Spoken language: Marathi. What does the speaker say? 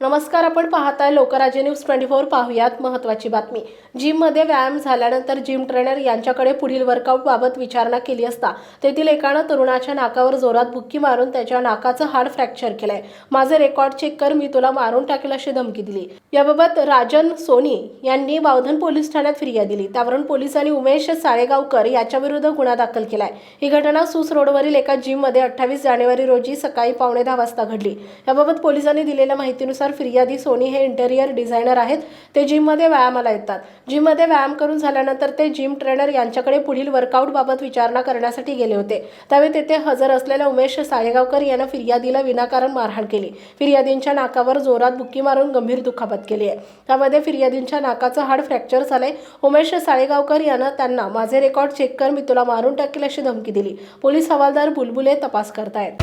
नमस्कार आपण पाहताय लोकराज्य न्यूज ट्वेंटी फोर पाहूयात महत्त्वाची बातमी. जिममध्ये व्यायाम झाल्यानंतर जिम ट्रेनर यांच्याकडे पुढील वर्कआउट बाबत विचारणा केली असता तेथील एकानं तरुणाच्या नाकावर जोरात बुक्की मारून त्याच्या नाकाचं हाड फ्रॅक्चर केलंय. माझे रेकॉर्ड चेक कर मी तुला मारून टाकेल अशी धमकी दिली. याबाबत राजन सोनी यांनी बावधन पोलीस ठाण्यात फिर्याद दिली. त्यावरून पोलिसांनी उमेश साळेगावकर याच्याविरुद्ध गुन्हा दाखल केलाय. ही घटना सुस रोडवरील एका जिममध्ये अठ्ठावीस जानेवारी रोजी सकाळी पावणे दहा वाजता घडली. याबाबत पोलिसांनी दिलेल्या माहितीनुसार फिर्यादी सोनी हे इंटेरियर डिझायनर आहेत. ते जिममध्ये व्यायामाला येतात. जिममध्ये व्यायाम करून झाल्यानंतर ते जिम ट्रेनर यांच्याकडे पुढील वर्कआउट बाबत विचारणा करण्यासाठी गेले होते. त्यावेळी तेथे हजर असलेल्या उमेश साळेगावकर यानं फिर्यादीला विनाकारण मारहाण केली. फिर्यादींच्या नाकावर जोरात बुक्की मारून गंभीर दुखापत केली आहे. त्यामध्ये फिर्यादींच्या नाकाचं हाड फ्रॅक्चर झालंय. उमेश साळेगावकर यानं त्यांना माझे रेकॉर्ड चेक कर मी तुला मारून टाकेल अशी धमकी दिली. पोलीस हवालदार बुलबुले तपास करतायत.